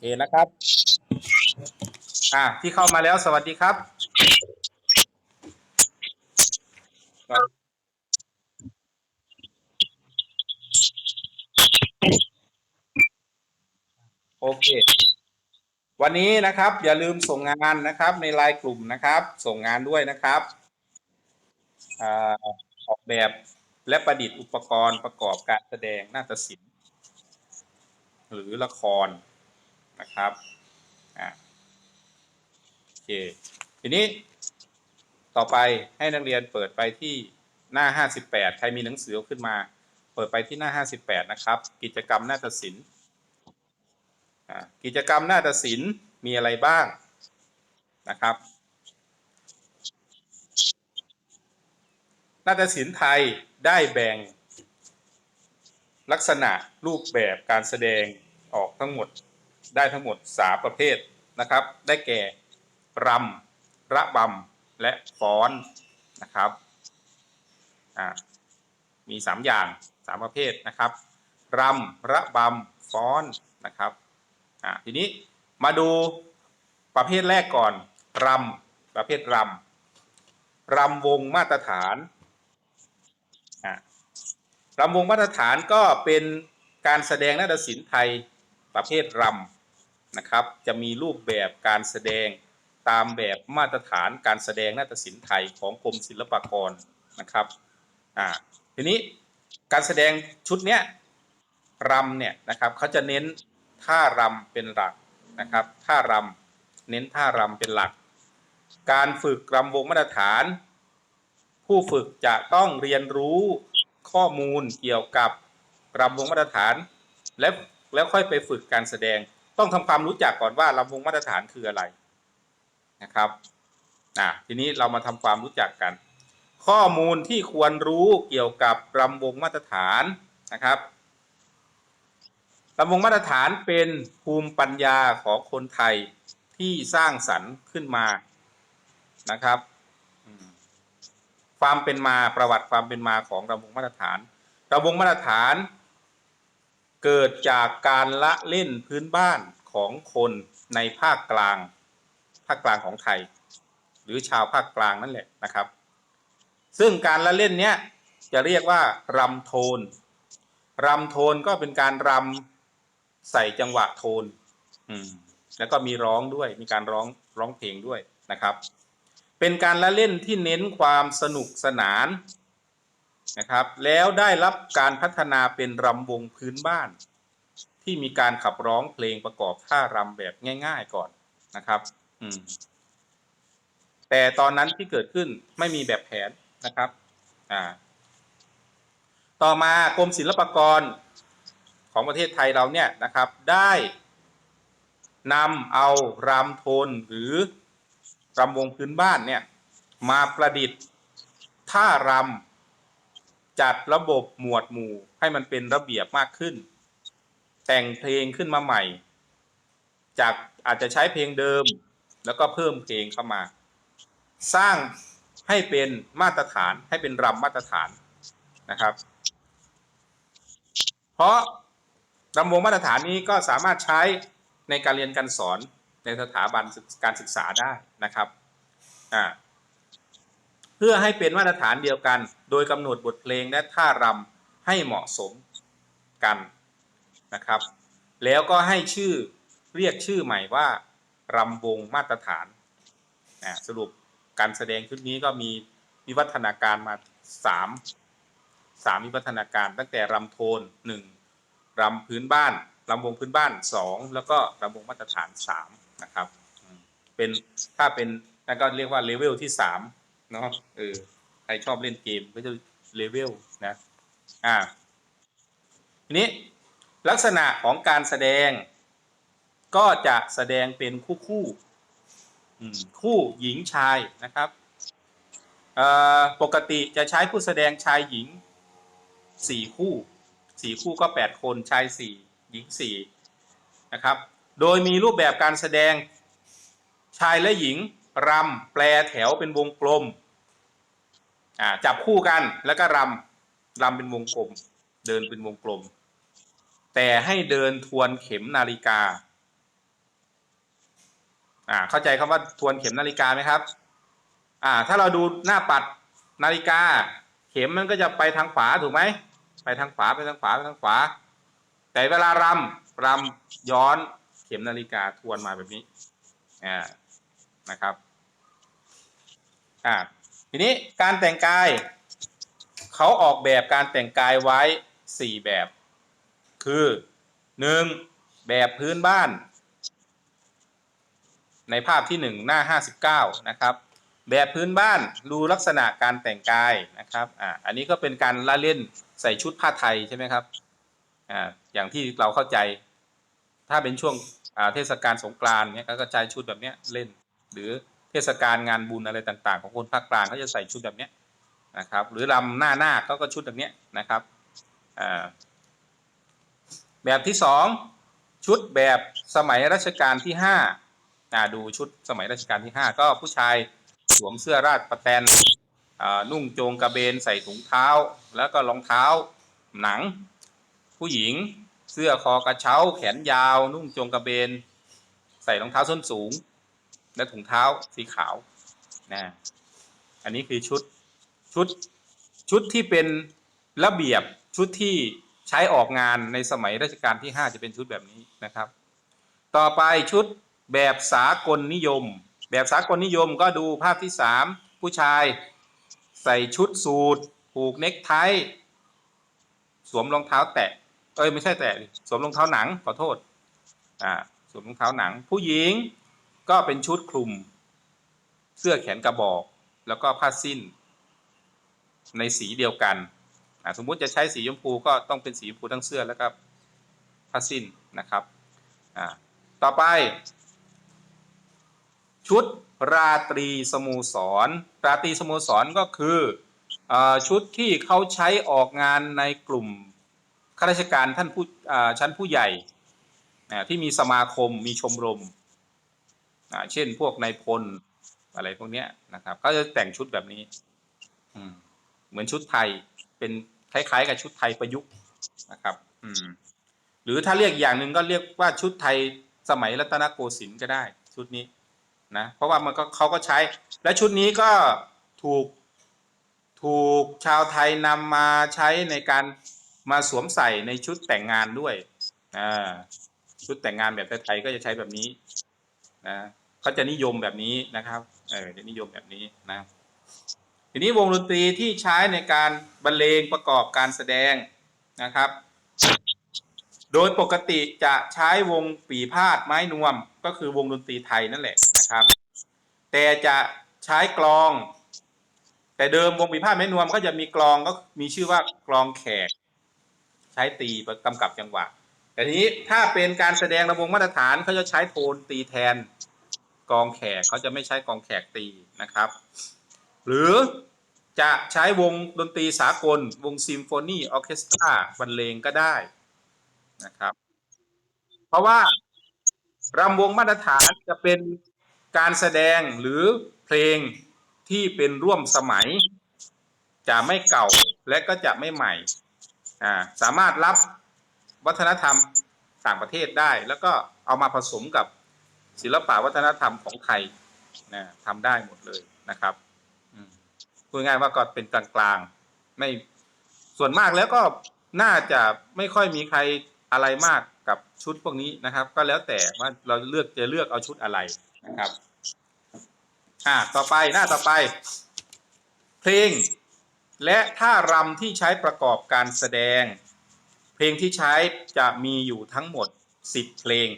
เคนะครับ อ่าที่เข้ามาแล้วสวัสดีครับ โอเค วันนี้นะครับ อย่าลืมส่งงานนะครับ ในไลน์กลุ่มนะครับ ส่งงานด้วยนะครับอออกแบบและประดิษฐ์อุปกรณ์ประกอบการแสดงนาฏศิลป์ หรือละคร นะครับอ่าโอเคทีนี้ต่อไปให้นักเรียนเปิดไปที่หน้า 58 ใครมีหนังสือขึ้นมา เปิดไปที่หน้า 58 นะครับ กิจกรรมนาฏศิลป์กิจกรรมนาฏศิลป์มีอะไรบ้างนะครับ นาฏศิลป์ไทยได้แบ่งลักษณะรูปแบบการแสดงออกทั้งหมด ได้ทั้งหมด 3 ประเภทนะครับ ได้แก่รำระบำและฟ้อนนะครับอ่ามี 3 อย่าง 3 ประเภทนะครับรำระบำฟ้อนนะครับทีนี้มาดูประเภทแรกก่อนรำประเภทรำรำวงมาตรฐานรำวงมาตรฐานก็เป็นการแสดงนาฏศิลป์ไทยประเภทรำ นะครับ จะมีรูปแบบการแสดงตามแบบมาตรฐานการแสดงนาฏศิลป์ไทยของกรมศิลปากรนะครับอ่าทีนี้การแสดงชุดเนี้ยรำเนี่ยนะครับเขาจะเน้นท่ารำเป็นหลักนะครับท่ารำเน้นท่ารำเป็นหลัก การฝึกรำวงมาตรฐาน ผู้ฝึกจะต้องเรียนรู้ข้อมูลเกี่ยวกับรำวงมาตรฐาน แล้วแล้วค่อยไปฝึกการแสดง ต้องทำความรู้จักก่อนว่ารำวงมาตรฐานคืออะไรนะครับอะทีนี้เรามาทำความรู้จักกัน ข้อมูลที่ควรรู้เกี่ยวกับรำวงมาตรฐานนะครับรำวงมาตรฐานเป็นภูมิปัญญาของคนไทยที่สร้างสรรค์ขึ้นมานะครับความเป็นมาประวัติความเป็นมาของระวงมาตรฐาน ระวงมาตรฐาน เกิดจากการละเล่นพื้นบ้านของคนในภาคกลาง ภาคกลางของไทย หรือชาวภาคกลางนั่นแหละนะครับ ซึ่งการละเล่นเนี้ยจะเรียกว่ารำโทนรำโทนก็เป็นการรำใส่จังหวะโทน อืมแล้วก็มีร้องด้วย มีการร้องร้องเพลงด้วยนะครับ เป็นการละเล่นที่เน้นความสนุกสนาน นะครับ แล้วได้รับการพัฒนาเป็นรำวงพื้นบ้าน ที่มีการขับร้องเพลงประกอบท่ารำแบบง่าย ๆก่อนนะครับอืมแต่ตอนนั้นที่เกิดขึ้นไม่มีแบบแผนนะครับอ่าต่อมากรมศิลปากรของประเทศไทยเราเนี่ยนะครับ ได้นำเอารำโทนหรือรำวงพื้นบ้านเนี่ย มาประดิษฐ์ท่ารำ จัดระบบหมวดหมู่ให้มันเป็นระเบียบมากขึ้น แต่งเพลงขึ้นมาใหม่ จากอาจจะใช้เพลงเดิม แล้วก็เพิ่มเพลงเข้ามา สร้างให้เป็นมาตรฐานให้เป็นรำมาตรฐานนะครับ เพราะรำวงมาตรฐานนี้ก็สามารถใช้ในการเรียนการสอนในสถาบันการศึกษาได้นะครับอ่า เพื่อให้เป็นมาตรฐานเดียวกัน โดยกำหนดบทเพลงและท่ารำให้เหมาะสมกันนะครับ แล้วก็ให้ชื่อเรียกชื่อใหม่ว่ารำวงมาตรฐานอ่าสรุปการแสดงชุดนี้ก็มีวิวัฒนาการมาสามสามวิวัฒนาการ ตั้งแต่รำโทนหนึ่งรำพื้นบ้านรำวงพื้นบ้านสองแล้วก็รำวงมาตรฐานสามนะครับเป็นถ้าเป็นนั่นก็เรียกว่าเลเวลที่สาม เนาะเออใครชอบเล่นเกมก็จะเลเวลนะอ่าทีนี้ลักษณะของการแสดง ก็จะแสดงเป็นคู่คู่คู่หญิงชายนะครับปกติจะใช้ผู้แสดงชายหญิงสี่คู่สี่คู่ก็แปดคนชายสี่หญิงสี่นะครับ โดยมีรูปแบบการแสดงชายและหญิงรำแปลแถวเป็นวงกลม อ่าจับคู่กันแล้วก็รำรำเป็นวงกลม เดินเป็นวงกลม แต่ให้เดินทวนเข็มนาฬิกาอ่าเข้าใจคำว่าทวนเข็มนาฬิกาไหมครับ อ่า ถ้าเราดูหน้าปัดนาฬิกา เข็มมันก็จะไปทางขวาถูกไหมไปทางขวาไปทางขวาไปทางขวา แต่เวลารำรำย้อนเข็มนาฬิกาทวนมาแบบนี้อ่านะครับอ่า ทีนี้การแต่งกาย เขาออกแบบการแต่งกายไว้สี่แบบ คือหนึ่งแบบพื้นบ้าน ในภาพที่หนึ่งหน้าห้าสิบเก้านะครับ แบบพื้นบ้านดูลักษณะการแต่งกายนะครับอ่าอันนี้ก็เป็นการละเล่นใส่ชุดผ้าไทยใช่ไหมครับอ่าอย่างที่เราเข้าใจ ถ้าเป็นช่วงเทศกาลสงกรานต์เนี่ยก็ใช้ชุดแบบนี้เล่น หรือ เทศกาลงานบุญอะไรต่าง ๆ ของคนภาคกลางเขาจะใส่ชุดแบบเนี้ยนะครับ หรือลำหน้าหน้าเขาก็ชุดแบบเนี้ยนะครับแบบที่สองชุดแบบสมัยรัชกาลที่ห้าดูชุดสมัยรัชกาลที่ห้าก็ผู้ชายสวมเสื้อราดประแตนนุ่งโจงกระเบนใส่ถุงเท้า แล้วก็รองเท้าหนัง ผู้หญิงเสื้อคอกระเช้า แขนยาว นุ่งโจงกระเบน ใส่รองเท้าส้นสูง และถุงเท้าสีขาวนะอันนี้คือชุดชุดชุดที่เป็นระเบียบชุดที่ใช้ออกงานในสมัยรัชกาลที่ 5 จะเป็นชุดแบบนี้นะครับ ต่อไปชุดแบบสากลนิยม แบบสากลนิยมก็ดูภาพที่ 3 ผู้ชายใส่ชุดสูทผูกเน็กไทสวมรองเท้าแตะเอ้ยไม่ใช่แตะสวมรองเท้าหนังขอโทษอ่าสวมรองเท้าหนัง ผู้หญิง ก็เป็นชุดคลุม เสื้อแขนกระบอก แล้วก็ผ้าสิ้น ในสีเดียวกันสมมุติจะใช้สีชมพูก็ต้องเป็นสีชมพูทั้งเสื้อแล้วก็ผ้าสิ้นนะครับต่อไป ชุดราตรีสโมสร ราตรีสโมสรก็คืออชุดที่เขาใช้ออกงานในกลุ่มข้าราชการท่านผู้ชั้นผู้ใหญ่ที่มีสมาคมมีชมรม เช่นพวกนายพลอะไรพวกเนี้ยนะครับก็จะแต่งชุดแบบนี้อืเหมือนชุดไทยเป็นคล้ายๆ กับชุดไทยประยุกต์นะครับ อืม หรือถ้าเรียกอย่างหนึ่งก็เรียกว่าชุดไทยสมัยรัตนโกสินทร์ก็ได้ชุดนี้นะเพราะว่ามันก็เขาก็ใช้ และชุดนี้ก็ถูกถูกชาวไทยนำมาใช้ในการมาสวมใส่ในชุดแต่งงานด้วย อ่า ชุดแต่งงานแบบไทยๆก็จะใช้แบบนี้ นะ เขาจะนิยมแบบนี้นะครับเออจะนิยมแบบนี้นะทีนี้วงดนตรีที่ใช้ในการบรรเลงประกอบการแสดงนะครับ โดยปกติจะใช้วงปีพาดไม้นวม ก็คือวงดนตรีไทยนั่นแหละนะครับ แต่จะใช้กลอง แต่เดิมวงปีพาดไม้นวมก็จะมีกลองก็มีชื่อว่ากลองแขก ใช้ตีกำกับจังหวะแต่ทีนี้ถ้าเป็นการแสดงระวงมาตรฐานเขาจะใช้โทนตีแทน กองแขกเขาจะไม่ใช้กองแขกตีนะครับ หรือจะใช้วงดนตรีสากล วงซิมโฟนีออเคสตราบรรเลงก็ได้นะครับ เพราะว่ารำวงมาตรฐานจะเป็นการแสดงหรือเพลงที่เป็นร่วมสมัย จะไม่เก่าและก็จะไม่ใหม่อ่าสามารถรับวัฒนธรรมต่างประเทศได้ แล้วก็เอามาผสมกับ ศิลปะวัฒนธรรมของไทยนะทำได้หมดเลยนะครับพูดง่ายๆว่าก็เป็นกลางๆไม่ส่วนมากแล้วก็น่าจะไม่ค่อยมีใครอะไรมากกับชุดพวกนี้นะครับ ก็แล้วแต่ว่าเราเลือกจะเลือกเอาชุดอะไรนะครับ อ่าต่อไปหน้าต่อไป เพลง และท่ารำที่ใช้ประกอบการแสดง เพลงที่ใช้จะมีอยู่ทั้งหมด 10 เพลง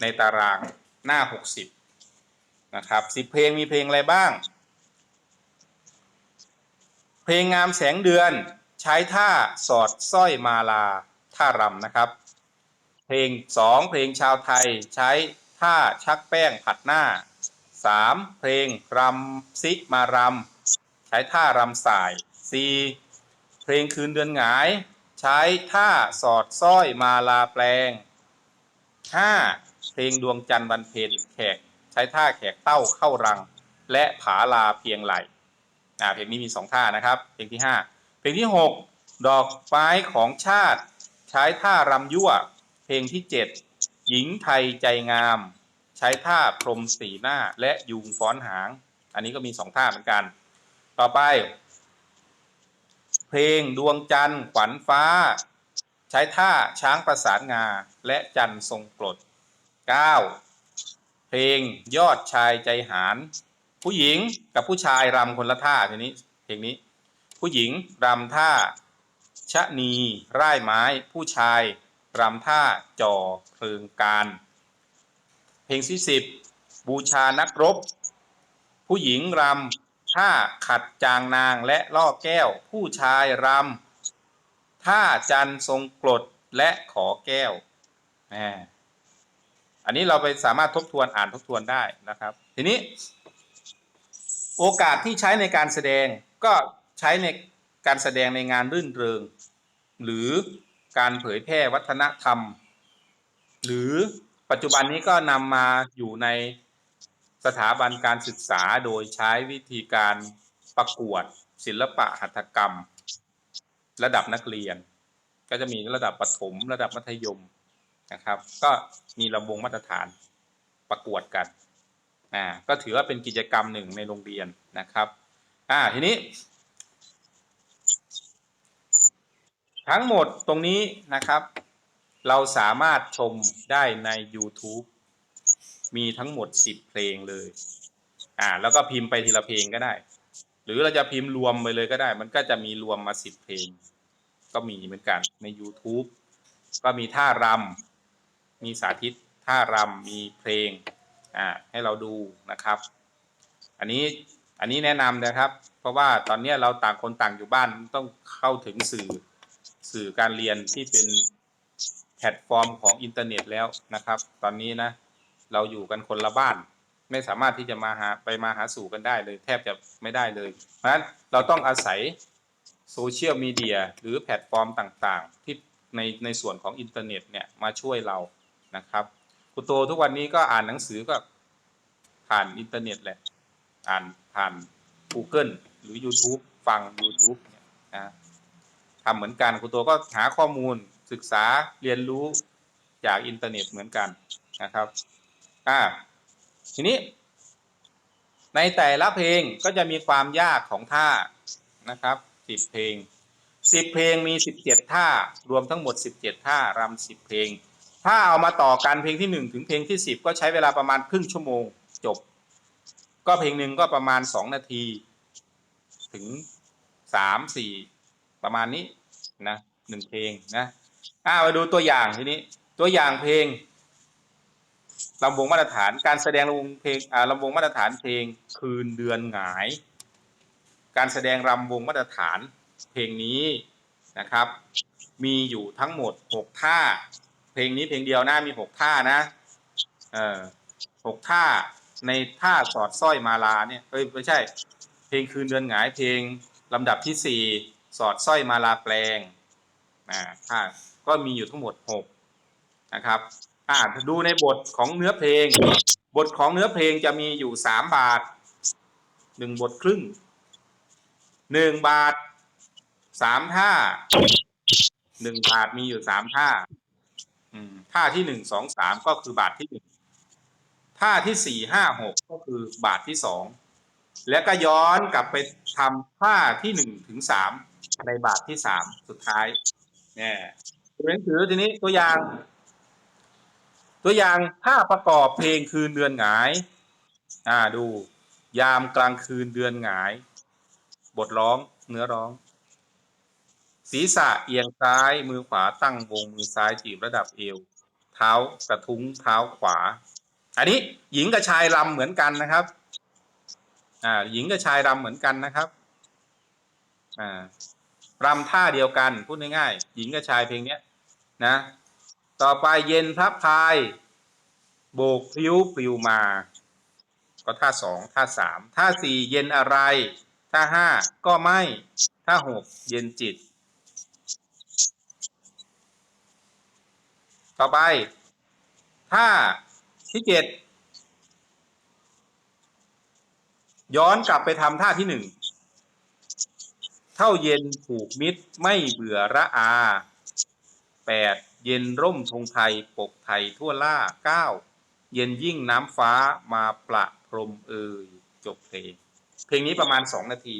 ในตาราง หน้า 60 นะครับ 10 เพลงมีเพลงอะไรบ้าง เพลงงามแสงเดือนใช้ท่าสอดสร้อยมาลาท่ารำนะครับ เพลงสองเพลงชาวไทยใช้ท่าชักแป้งผัดหน้าสามเพลงรำซิมารำใช้ท่ารำสายสี่เพลงคืนเดือนหงาย ใช้ท่าสอดสร้อยมาลาแปลงห้า เพลงดวงจันทร์วันเพ็ญแขกใช้ท่าแขกเต้าเข้ารัง และผาลาเพียงไหลอ่าเพลงนี้มีสองท่านะครับ เพลงที่ห้าเพลงที่หกดอกไม้ของชาติ ใช้ท่ารำยั่ว เพลงที่เจ็ดหญิงไทยใจงาม ใช้ท่าพรมสีหน้าและยุงฟ้อนหาง อันนี้ก็มีสองท่าเหมือนกัน ต่อไป เพลงดวงจันทร์ขวัญฟ้า ใช้ท่าช้างประสานงาและจันทร์ทรงกรด 9. เพลงยอดชายใจหาร ผู้หญิงกับผู้ชายรำคนละท่าทีนี้เพลงนี้ ผู้หญิงรำท่า ชะนีร่ายไม้ ผู้ชายรำท่าจ่อเพลิงการ เพลงที่สิบบูชานักรบ ผู้หญิงรำท่าขัดจางนางและล่อแก้ว ผู้ชายรำท่าจันทร์ทรงกรดและขอแก้วแหม อันนี้เราไปสามารถทบทวนอ่านทบทวนได้นะครับ ทีนี้ โอกาสที่ใช้ในการแสดงก็ใช้ในการแสดงในงานรื่นเริง หรือการเผยแพร่วัฒนธรรม หรือปัจจุบันนี้ก็นำมาอยู่ในสถาบันการศึกษาโดยใช้วิธีการประกวดศิลปะหัตถกรรม ระดับนักเรียน ก็จะมีระดับประถม ระดับมัธยม นะครับ ก็มีลำวงมาตรฐานประกวดกันอ่าก็ถือว่าเป็นกิจกรรมหนึ่งในโรงเรียนนะครับอ่าทีนี้ ทั้งหมดตรงนี้นะครับ เราสามารถชมได้ใน YouTube มีทั้งหมด 10 เพลงเลยอ่าแล้วก็พิมพ์ไปทีละเพลงก็ได้ หรือเราจะพิมพ์รวมไปเลยก็ได้ มันก็จะมีรวมมา 10 เพลง ก็มีเหมือนกันใน YouTube ก็มีท่ารำ มีสาธิตท่ารำมีเพลงอ่าให้เราดูนะครับ อันนี้อันนี้แนะนำนะครับ เพราะว่าตอนนี้เราต่างคนต่างอยู่บ้านต้องเข้าถึงสื่อสื่อการเรียนที่เป็นแพลตฟอร์มของอินเทอร์เน็ตแล้วนะครับ ตอนนี้นะ เราอยู่กันคนละบ้าน ไม่สามารถที่จะมาหาไปมาหาสู่กันได้เลย แทบจะไม่ได้เลย เพราะฉะนั้นเราต้องอาศัยโซเชียลมีเดียหรือแพลตฟอร์มต่างๆ ที่ในในส่วนของอินเทอร์เน็ตเนี่ยมาช่วยเรา นะครับคุณโตทุกวันนี้ก็อ่านหนังสือก็ผ่านอินเทอร์เน็ตแหละ อ่านผ่าน Google หรือ YouTube ฟัง YouTube เนี่ยนะทำเหมือนกันคุณโตก็หาข้อมูลศึกษาเรียนรู้จากอินเทอร์เน็ตเหมือนกันนะครับอ่าทีนี้ ในแต่ละเพลงก็จะมีความยากของท่านะครับสิบเพลงสิบเพลงมีสิบเจ็ดท่ารวมทั้งหมดสิบเจ็ดท่ารำสิบเพลง ถ้าเอามาต่อกันเพลงที่หนึ่งถึงเพลงที่สิบก็ใช้เวลาประมาณครึ่งชั่วโมงจบ ก็เพลงหนึ่งก็ประมาณสองนาที ถึงสามสี่ประมาณนี้นะหนึ่งเพลงนะอ่ามาดูตัวอย่างทีนี้ ตัวอย่างเพลงลำวงมาตรฐานการแสดงลำวงเพลงอ่าลำวงมาตรฐานเพลงคืนเดือนหงาย การแสดงรำวงมาตรฐานเพลงนี้นะครับ มีอยู่ทั้งหมดหกท่า เพลงนี้เพลงเดียวนะมีหกท่านะ เออหกท่าในท่าสอดสร้อยมาลาเนี่ยเอ้ยไม่ใช่ เพลงคืนเดือนหงายเพลงลำดับที่สี่สอดสร้อยมาลาแปลงอ่าท่าก็มีอยู่ทั้งหมดหกนะครับ อ่าดูในบทของเนื้อเพลง บทของเนื้อเพลงจะมีอยู่สามบาทหนึ่งบทครึ่งหนึ่งบาทสามท่าหนึ่งบาทมีอยู่สามท่า ท่าที่หนึ่งสองสามก็คือบาทที่หนึ่งท่าที่สี่ห้าหกก็คือบาทที่สองแล้วก็ย้อนกลับไปทำท่าที่หนึ่งถึงสามในบาทที่สามสุดท้ายเนี่ยหนังสือทีนี้ตัวอย่าง ตัวอย่างท่าประกอบเพลงคืนเดือนหงาย อ่าดู ยามกลางคืนเดือนหงาย บทร้องเนื้อร้อง ศีรษะเอียงซ้ายมือขวาตั้งวงมือซ้ายจีบระดับเอว เท้ากระทุ้งเท้าขวา อันนี้หญิงกับชายรำเหมือนกันนะครับ อ่า หญิงกับชายรำเหมือนกันนะครับ อ่ารำท่าเดียวกันพูดง่ายๆหญิงกับชายเพลงเนี้ยนะ ต่อไปเย็นทับพาย โบกพลิ้วปลิวมา ก็ท่าสองท่าสามท่าสี่เย็นอะไร ท่าห้าก็ไม่ ท่าหกเย็นจิต ต่อไปท่าที่เจ็ดย้อนกลับไปทำท่าที่หนึ่งเท่าเย็นผูกมิตรไม่เบื่อระอาแปดเย็นร่มธงไทยปกไทยทั่วล่าเก้าเย็นยิ่งน้ำฟ้ามาประพรมเอ่ยจบเพลง เพลงนี้ประมาณสองนาที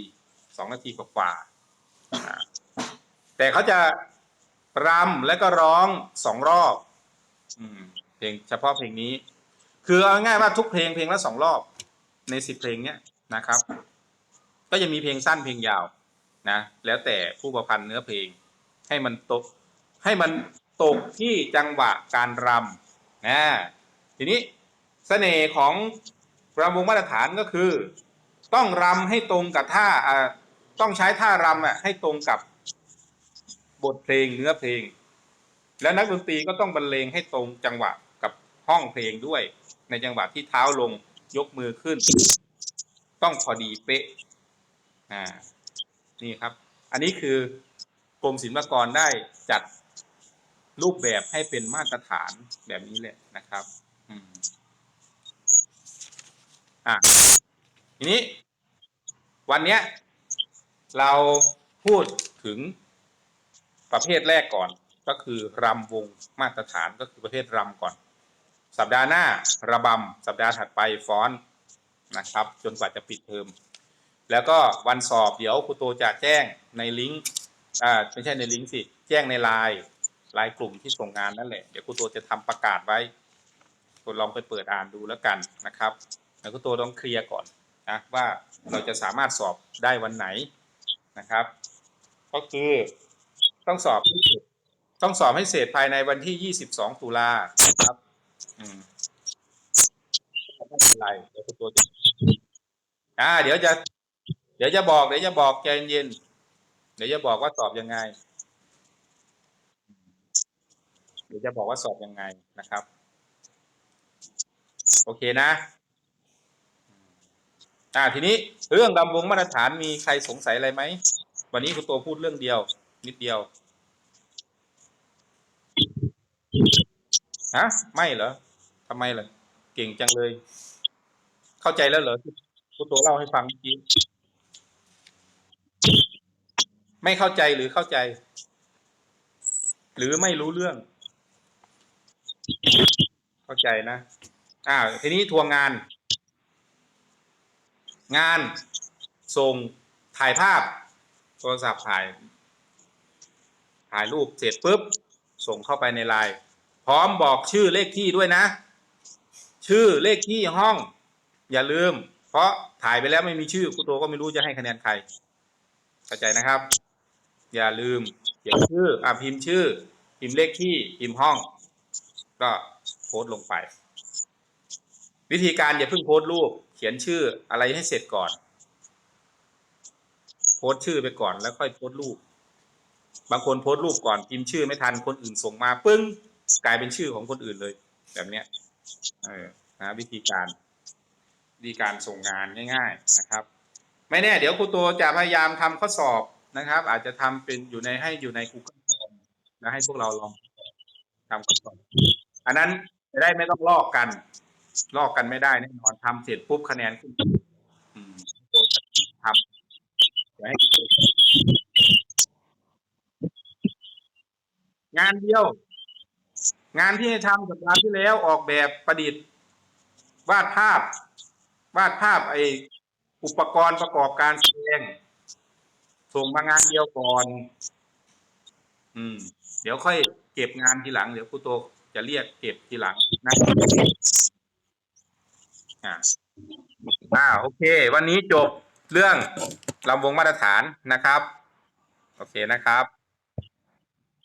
สองนาทีกว่าๆอ่าแต่เขาจะ รำและก็ร้องสองรอบอเพลงเฉพาะเพลงนี้ คือเอาง่ายว่าทุกเพลงเพลงละสองรอบ ในสิบเพลงเนี้ยนะครับ ก็จะมีเพลงสั้นเพลงยาวนะแล้วแต่ผู้ประพันธ์เนื้อเพลง ให้มันตกให้มันตกที่จังหวะการรำนะทีนี้เสน่ห์ของรำวงมาตรฐานก็คือ ต้องรำให้ตรงกับท่าต้องใช้ท่ารำให้ตรงกับ บทเพลงเนื้อเพลง แล้วนักดนตรีก็ต้องบรรเลงให้ตรงจังหวะกับห้องเพลงด้วย ในจังหวะที่เท้าลงยกมือขึ้น ต้องพอดีเป๊ะอ่านี่ครับ อันนี้คือกรมศิลปากรได้จัดรูปแบบให้เป็นมาตรฐานแบบนี้เลยนะครับอะทีนี้ วันเนี้ย เราพูดถึง ประเภทแรกก่อนก็คือรำวงมาตรฐานก็คือประเภทรำก่อน สัปดาห์หน้าระบำสัปดาห์ถัดไปฟ้อนนะครับ จนกว่าจะปิดเทอมแล้วก็วันสอบเดี๋ยวครูโตจะแจ้งในลิงก์อ่าไม่ใช่ในลิงก์สิแจ้งในไลน์ไลน์กลุ่มที่ส่งงานนั่นแหละเดี๋ยวครูโตจะทำประกาศไว้คุณลองไปเปิดอ่านดูแล้วกันนะครับแล้วครูโตต้องเคลียร์ก่อนนะว่าเราจะสามารถสอบได้วันไหนนะครับ ก็คือ ต้องสอบให้เสร็จต้องสอบให้เสร็จภายในวันที่22ตุลาครับอืมไม่เป็นไรเดี๋ยวตจะอ่า เดี๋ยวจะ เดี๋ยวจะบอก เดี๋ยวจะบอกใจเย็น เดี๋ยวจะบอกว่าสอบยังไง เดี๋ยวจะบอกว่าสอบยังไงนะครับ โอเคนะ อ่า ทีนี้เรื่องดำวงมาตรฐานมีใครสงสัยอะไรไหม วันนี้คุณโตพูดเรื่องเดียว นิดเดียวฮะไม่เหรอทำไมล่ะเก่งจังเลย เข้าใจแล้วเหรอที่คุณโตเล่าให้ฟังเมื่อกี้ไม่เข้าใจหรือเข้าใจ หรือไม่รู้เรื่อง เข้าใจนะอ่าทีนี้ทวงงาน งานส่งถ่ายภาพ โทรศัพท์ถ่าย ถ่ายรูปเสร็จปุ๊บ ส่งเข้าไปในไลน์พร้อมบอกชื่อเลขที่ด้วยนะ ชื่อเลขที่ห้อง อย่าลืม เพราะถ่ายไปแล้วไม่มีชื่อครูโตก็ไม่รู้จะให้คะแนนใครเข้าใจนะครับ อย่าลืมเขียนชื่ออ่าพิมพ์ชื่อ พิมพ์เลขที่พิมพ์ห้อง ก็โพสต์ลงไป วิธีการอย่าเพิ่งโพสต์รูป เขียนชื่ออะไรให้เสร็จก่อน โพสต์ชื่อไปก่อนแล้วค่อยโพสต์รูป บางคนโพสต์รูปก่อนพิมพ์ชื่อไม่ทันคนอื่นส่งมาปึ้งกลายเป็นชื่อของคนอื่นเลย แบบเนี้ยเออนะวิธีการวิธีการส่งงานง่าย ๆนะครับ ไม่แน่ เดี๋ยวครูโตจะพยายามทำข้อสอบนะครับ อาจจะทำเป็นอยู่ในให้อยู่ใน Google Form แล้วให้พวกเราลองทำข้อสอบอันนั้นจะได้ไม่ต้องลอกกัน ลอกกันไม่ได้แน่นอนทำเสร็จปุ๊บคะแนนขึ้นอืมครูโตจะทำเดี๋ยวให้งานเดียว งานที่ให้ทำสัปดาห์ที่แล้วออกแบบประดิษฐ์ วาดภาพ วาดภาพไออุปกรณ์ประกอบการแสดงส่งมางานเดียวก่อน อืม เดี๋ยวค่อยเก็บงานทีหลัง เดี๋ยวครูโตจะเรียกเก็บทีหลังนะอ่าอ่าโอเค วันนี้จบเรื่องลำวงมาตรฐานนะครับ โอเคนะครับ